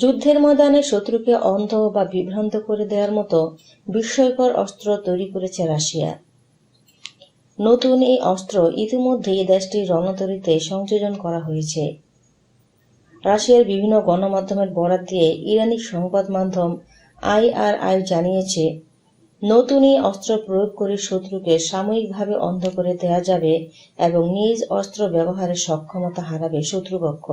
যুদ্ধের ময়দানে শত্রুকে অন্ধ বা বিভ্রান্ত করে দেওয়ার মতো বিস্ময়কর অস্ত্র তৈরি করেছে রাশিয়া। নতুন এই অস্ত্র ইতিমধ্যেই দেশটির রণতরীতে সংযোজন করা হয়েছে। রাশিয়ার বিভিন্ন গণমাধ্যমের বরাত দিয়ে ইরানি সংবাদ মাধ্যম আইআরআই জানিয়েছে, নতুন এই অস্ত্র প্রয়োগ করে শত্রুকে সাময়িকভাবে অন্ধ করে দেয়া যাবে এবং নিজ অস্ত্র ব্যবহারের সক্ষমতা হারাবে শত্রুপক্ষ।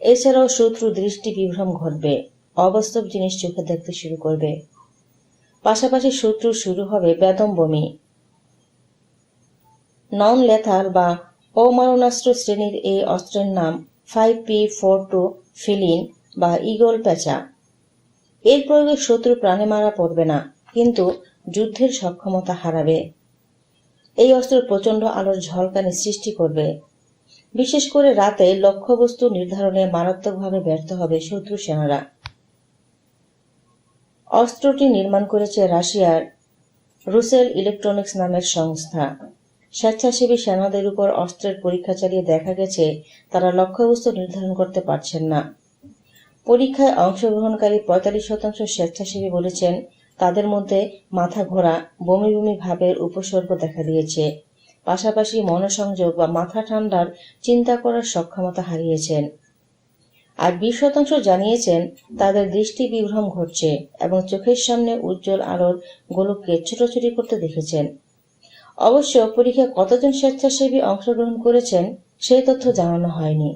এছাড়াও শত্রু দৃষ্টি বিভ্রম ঘটবে, অবাস্তব জিনিস চোখে দেখতে শুরু করবে। পাশাপাশি শত্রু শুরু হবে বেদম বমি। নন লেথাল বা অমারণাস্ত্র শ্রেণির এই অস্ত্রের নাম five P four two feline বা ইগল পেঁচা এর প্রয়োগে শত্রু প্রাণে মারা পড়বে না, কিন্তু যুদ্ধের সক্ষমতা হারাবে। এই অস্ত্র প্রচণ্ড আলোর ঝলকানি সৃষ্টি করবে। বিশেষ করে রাতে লক্ষ্যবস্তু নির্ধারণে মারাত্মকভাবে ব্যর্থ হবে শত্রু সেনারা। অস্ত্রটি নির্মাণ করেছে রাশিয়ার রুসেল ইলেকট্রনিক্স নামের সংস্থা। স্বেচ্ছাসেবী সেনাদের উপর অস্ত্রের পরীক্ষা চালিয়ে দেখা গেছে, তারা লক্ষ্যবস্তু নির্ধারণ করতে পারছেন না। পরীক্ষায় অংশগ্রহণকারী পঁয়তাল্লিশ শতাংশ স্বেচ্ছাসেবী বলেছেন, তাদের মধ্যে মাথা ঘোরা, বমি বমি ভাবের উপসর্গ দেখা দিয়েছে। পাশাপাশি মনোসংযোগ বা মাথা ঠান্ডার চিন্তা করার সক্ষমতা হারিয়েছেন। আর বিশ শতাংশ জানিয়েছেন, তাদের দৃষ্টি বিভ্রম ঘটছে এবং চোখের সামনে উজ্জ্বল আলোর গোলককে ছোটাছুটি করতে দেখেছেন। অবশ্য পরীক্ষায় কতজন স্বেচ্ছাসেবী অংশগ্রহণ করেছেন, সেই তথ্য জানানো হয়নি।